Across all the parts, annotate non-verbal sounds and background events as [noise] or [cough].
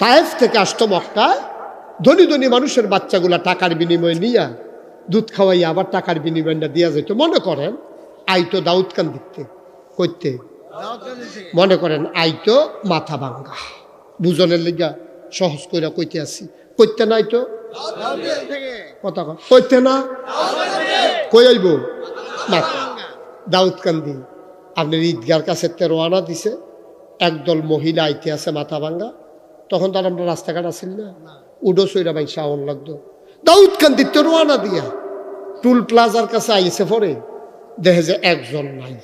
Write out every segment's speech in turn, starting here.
তায়েফ থেকে আসতো মক্কায়, ধনী ধনী মানুষের বাচ্চাগুলা টাকার বিনিময়ে নিয়া দুধ খাওয়াইয়া আবার টাকার বিনিময়টা দিয়া যেত মনে করেন, আইতো দাউদ কান দিতে। করতে মনে করেন আইতো মাথা ভাঙ্গা। বুজনের লিগা সহজ কইরা কইতে আসি। কইতে না তো? কথা কইতে না? কই আইব? মাথা দাউদ কান্দি আপনার ঈদগার কাছে তেরো আনা দিছে। একদল মহিলা আইতে আছে মাথা ভাঙ্গা। তখন তার আমরা রাস্তাঘাট আসিল না? উডো সইরা ভাই শাওন লাগতো। দাউদ কান্দি তেরো আনা দিয়া। টুল প্লাজার কাছে আইসে পরে। দেখে যে একজন নাই।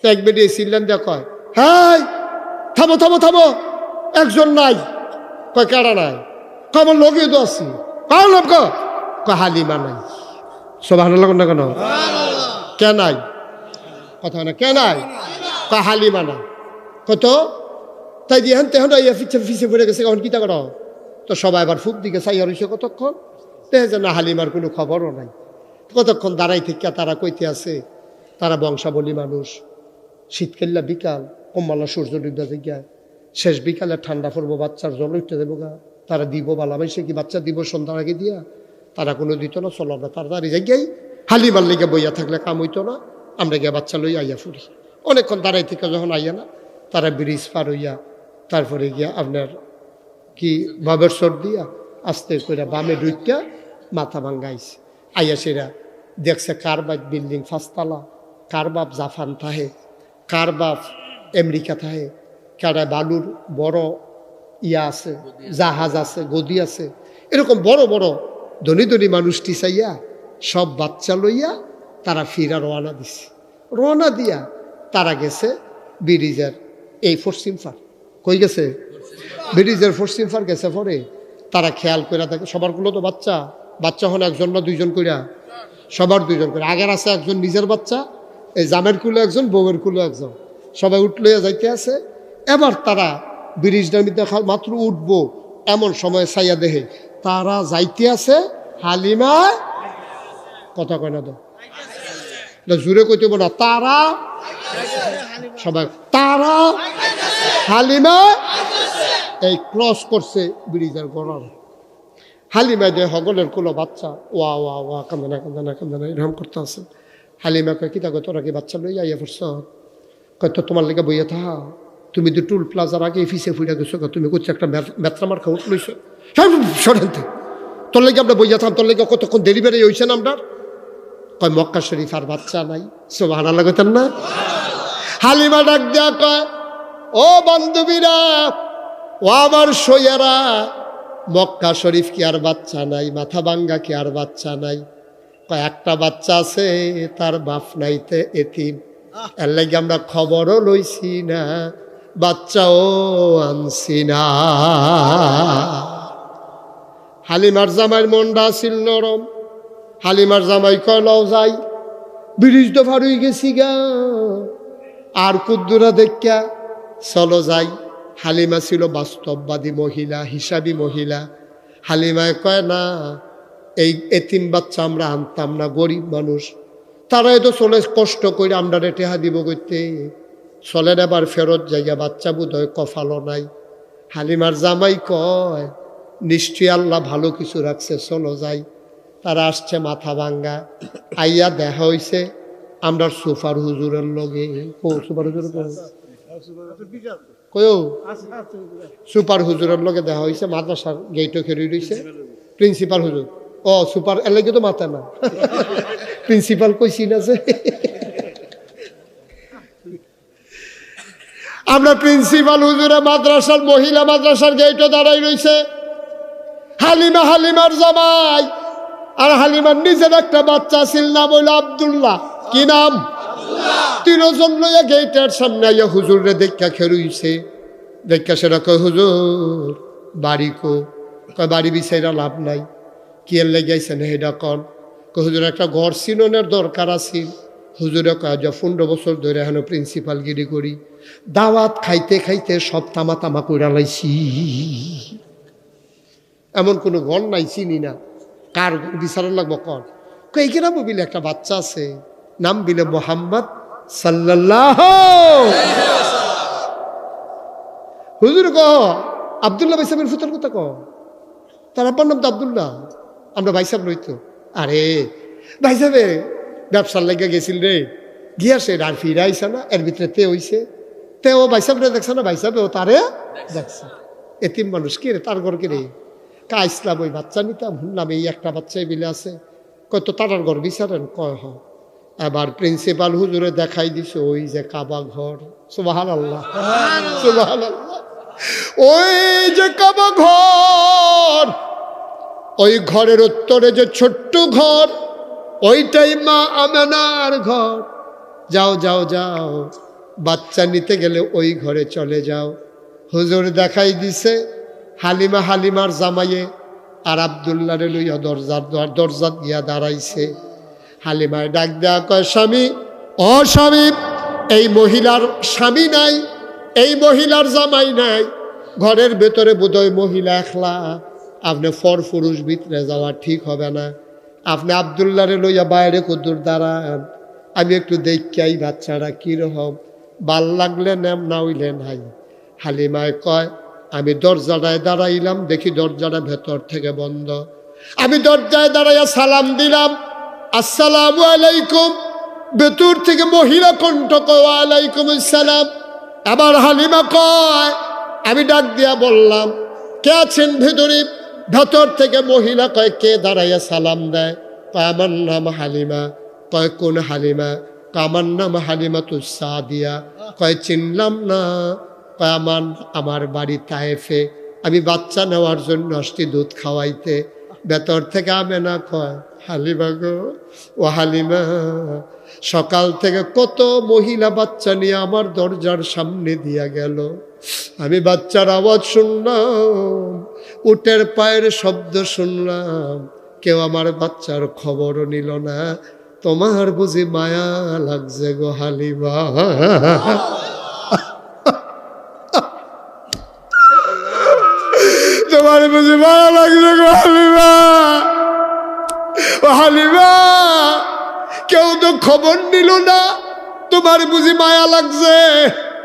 তো এক বেডি এসিলেন দেখ কয় হাই থামো থামো থামো। একজন নাই। কয় কেডা নাই? কয় আমার লগে তো আছি। কার লোক কয়। হালিমা নাই। সব ভালো লাগুন না কেন? কে নাই? কথা না কে নাই? কয় হালিমা নাই। কত তাই দিয়ে হেন তেহন ইয়া ফিচে ফিচে পড়ে গেছে, এখন কিতা করো? তো সবাই আবার ফুক দিকে চাই হইছে কতক্ষণ? দেখে যে না, হালিমার কোনো খবরও নাই। কতক্ষণ দাঁড়াই থেকে তারা কইতে আছে, তারা বংশাবলী মানুষ। শীতকাল্লা বিকাল, কম্মালা সূর্য ডুবদা থেকে শেষ বিকালে ঠান্ডা পড়ব, বাচ্চার জল উঠতে দেবো গা। তারা দিব বালা বালাবাইসে কি বাচ্চা দিব সন্ধ্যার আগে দিয়া? তারা কোনো দিত না, চলো তারা দাঁড়িয়ে যাই হালিমার লেগে বইয়া থাকলে কাম হইতো না, আমরা গিয়ে বাচ্চা লই আইয়া ফুরি। অনেকক্ষণ দাঁড়াই থেকে যখন আইয়া না, তারা ব্রিজ পার হইয়া তারপরে গিয়া আপনার কি বাবের সর দিয়া আস্তে করে বামে ঢুকিয়া মাথা ভাঙ্গাইছে। আইয়া সেরা দেখছে কার বাপ বিল্ডিং ফাঁসতলা, কার বাপ জাফান থাহে, কার বাপ আমেরিকা থাহে, কারা বালুর বড় ইয়া আছে, জাহাজ আছে, গদি আছে। এরকম বড় বড় ধনী ধনী মানুষটি চাইয়া সব বাচ্চা লইয়া তারা ফিরা রওনা দিছে। রওনা দিয়া তারা গেছে ব্রিজের এই পশ্চিম ফার কই গেছে? ব্রিজের পশ্চিম ফার গেছে পরে। তারা খেয়াল করে থাকে সবারগুলো তো বাচ্চা। বাচ্চা হন একজন না দুইজন কইরা? সবার দুইজন করে আগের আছে একজন নিজের বাচ্চা, এই জামের কুলো একজন, বউয়ের কুলো একজন। সবাই উঠলইয়া যাইতে আছে। এবার তারা ব্রিজটার মধ্যে খা- মাত্র উঠবো এমন সময় সাইয়া দেহে। তারা যাইতে আছে, হালিমা কথা কয় না তো? জুড়ে কইতে না, তারা সবাই তারা হালিমা এই ক্রস করছে ব্রিজের গড়ার হালিমা যে হগলের কোনো বাচ্চা, ওয়া ওয়া ওয়া, কান্দে না কান্দে না কান্দে না, এরকম করতে আছে হালিমা কয়, কি তাকে তোরা কি বাচ্চা লই আইয়া পড়ছ? কয়, তো তোমার লেগে বইয়া থাহা। তুমি তো টুল প্লাজার আগে ফিসে ফুইরা গেছো তুমি করছ একটা বেত্রামার খাওয়া লইছো? সরেন তো। তোর লেগে আমরা বইয়া থাম, তোর লেগে কতক্ষণ ডেলিভারি না আপনার কয়, মক্কা শরীফ আর বাচ্চা নাই। সব হানা লাগতেন না? হালিমা ডাক দেয়া কয় ও বান্ধবীরা ও আমার সইয়ারা মক্কা শরীফ কি আর বাচ্চা নাই মাথা ভাঙ্গা কি আর বাচ্চা নাই? একটা বাচ্চা আছে তার বাপ নাইতে এতিম। এর লাগে আমরা খবরও লইছি না বাচ্চাও আনছি না। হালিমার জামাইয়ের মনটা ছিল নরম হালিমার জামাই কয় লও যাই ব্রিজ তো ভার হয়ে গেছি গা। আর কুদ্দুরা দেখা চলো যাই। হালিমা ছিল বাস্তববাদী মহিলা, হিসাবী মহিলা। হালিমায় কয়, না, এই এতিম বাচ্চা আমরা আনতাম না, গরিব মানুষ। তারাই তো চলে, কষ্ট করে আমরা রেটেহা দিব করতে চলেন এবার ফেরত জায়গা বাচ্চা বোধ হয় কফালো নাই। হালিমার জামাই কয়, নিশ্চয়ই আল্লাহ ভালো কিছু রাখছে, চলো যাই। তারা আসছে মাথা ভাঙ্গা। আইয়া দেখা হইছে আমরা সুফার হুজুরের লগে। ও, সুপার হুজুরের কয়ও সুপার হুজুরের লগে দেখা হয়েছে মাদ্রাসার গেটও খেরি রয়েছে প্রিন্সিপাল হুজুর। ও সুপার এর লাগে তো মাথা না। [laughs] প্রিন্সিপাল কইছি না যে। আমরা প্রিন্সিপাল হুজুরে মাদ্রাসার মহিলা মাদ্রাসার গেটও দাঁড়াই রয়েছে হালিমা হালিমার জামাই। আর হালিমার নিজের একটা বাচ্চা ছিল নাম হইল আবদুল্লাহ। কি নাম? তিনজন লইয়া গেটের সামনে আইয়া হুজুরে দেখা খেরুইছে। দেখা সেটা কয়, হুজুর, বাড়ি কো? কয়, বাড়ি বিচাইরা লাভ নাই। কি এর লেগেছেন হেডা কন? কয়, হুজুর, একটা ঘর সিননের দরকার আছিল হুজুরে কয় যা পনেরো বছর ধরে এখন প্রিন্সিপাল গিরি করি। দাওয়াত খাইতে খাইতে সব তামা তামা কইরা লাইছি। এমন কোনো ঘর নাই, চিনি না। কার ঘর বিচারণ লাগবো কর কই কিনা বিলে একটা বাচ্চা আছে। নাম বিলে মোহাম্মদ সাল্লাল্লাহ হুজুর গ আবদুল্লাহ ভাই সাহেবের ফুতার কথা কও তার আব্বার নাম তো আবদুল্লাহ। আমরা ভাই সাহেব রইতো। আরে, ভাই সাহেবে ব্যবসার লাগে গেছিল রে। গিয়াছে আর ফিরে আইসা না, এর ভিতরে তে হইছে। তে ও ভাই সাহেব দেখছে না, ভাই সাহেব ও তারে দেখছে। এতিম মানুষ কে রে, তার ঘর কে রে? কা ইসলাম ওই বাচ্চা নিতাম, শুনলাম এই একটা বাচ্চাই বিলে আছে। কত তারার ঘর বিচারেন, কয় হ এবার প্রিন্সিপাল হুজুরে দেখাই দিছে, ওই যে কাবা ঘর। সুবাহান আল্লাহ সুবাহান আল্লাহ ওই যে কাবা ঘর, ওই ঘরের উত্তরে যে ছোট্ট ঘর, ওইটাই মা আমেনার ঘর। যাও যাও যাও, বাচ্চা নিতে গেলে ওই ঘরে চলে যাও। হুজুর দেখাই দিছে হালিমা হালিমার জামাইয়ে আর আবদুল্লারে লইয়া দরজার দরজাত গিয়া দাঁড়াইছে। হালিমায় ডাক দেয়া কয়, স্বামী, ও স্বামী, এই মহিলার স্বামী নাই, এই মহিলার জামাই নাই। ঘরের ভেতরে বোধহয় মহিলা একলা। আপনি ফর পুরুষ ভিতরে যাওয়া ঠিক হবে না। আপনি আবদুল্লারে লইয়া বাইরে কুদুর দাঁড়ান। আমি একটু দেখাই বাচ্চারা কীরকম। ভালো লাগলে নেম না হইলে নাই। হালিমায় কয়, আমি দরজাটায় দাঁড়াইলাম, দেখি দরজাটা ভেতর থেকে বন্ধ। আমি দরজায় দাঁড়াইয়া সালাম দিলাম আসসালামু আলাইকুম। ভেতর থেকে মহিলা কণ্ঠ কয় ওয়ালাইকুম আসসালাম। আবার হালিমা কয়, আমি ডাক দিয়া বললাম, কে আছেন ভেতরে? ভেতর থেকে মহিলা কয়, কে দাঁড়াইয়া সালাম দেয়? কয়, আমার নাম হালিমা। কয়, কোন হালিমা? কয়, আমার নাম হালিমা তু সাদিয়া। কয়, চিনলাম না। কয়, আমার আমার বাড়ি তায়েফে। আমি বাচ্চা নেওয়ার জন্য আসছি দুধ খাওয়াইতে। ভেতর থেকে আমে না কয় হালিমা গো ও হালিমা, সকাল থেকে কত মহিলা বাচ্চা নিয়ে আমার দরজার সামনে দিয়া গেল। আমি বাচ্চার আওয়াজ শুনলাম, উটের পায়ের শব্দ শুনলাম, কেউ আমার বাচ্চার খবরও নিল না। তোমার বুঝি মায়া লাগছে গো হালিমা। তোমার বুঝি মায়া লাগছে গো হালিমা, কেউ তো খবর নিল না, তোমার বুঝি মায়া লাগছে।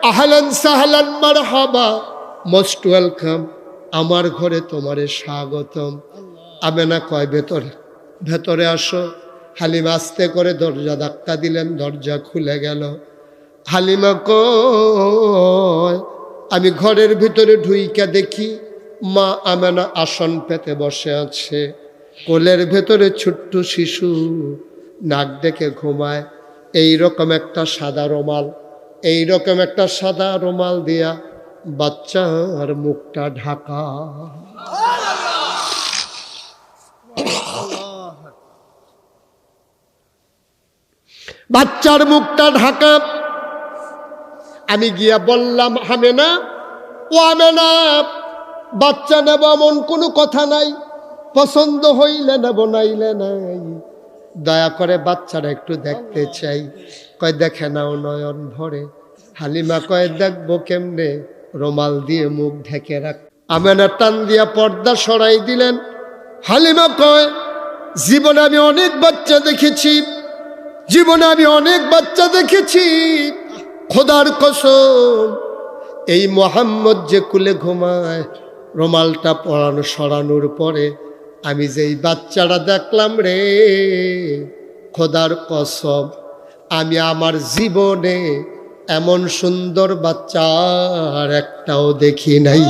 আহলান সাহলান মার হাবা মোস্ট ওয়েলকাম, আমার ঘরে তোমারে স্বাগতম। আমেনা কয়, ভেতরে ভেতরে আসো। হালিমা আস্তে করে দরজা ধাক্কা দিলেন, দরজা খুলে গেল। হালিমা কয়, আমি ঘরের ভিতরে ঢুইকা দেখি মা আমেনা আসন পেতে বসে আছে। কোলের ভেতরে ছোট্ট শিশু নাক ডেকে ঘুমায়। এই রকম একটা সাদা রোমাল এই রকম একটা সাদা রোমাল দিয়া বাচ্চার মুখটা ঢাকা। বাচ্চার মুখটা ঢাকা। আমি গিয়া বললাম, হামেনা, ও আমেনা বাচ্চা নেব এমন কোনো কথা নাই। পছন্দ হইলে নেব, নাইলে নাই। দয়া করে বাচ্চারা একটু দেখতে চাই। কয়, দেখে নাও নয়ন ভরে। হালিমা কয়, দেখব কেমনে? রোমাল দিয়ে মুখ ঢেকে রাখ। আমেনা টান দিয়া পর্দা সরাই দিলেন। হালিমা কয়, জীবনে আমি অনেক বাচ্চা দেখেছি। জীবনে আমি অনেক বাচ্চা দেখেছি। খোদার কসম, এই মোহাম্মদ যে কুলে ঘুমায়, রোমালটা পরানো সরানোর পরে আমি যেই বাচ্চাটা দেখলাম রে, খোদার কসম, আমি আমার জীবনে এমন সুন্দর বাচ্চা আর একটাও দেখি নাই।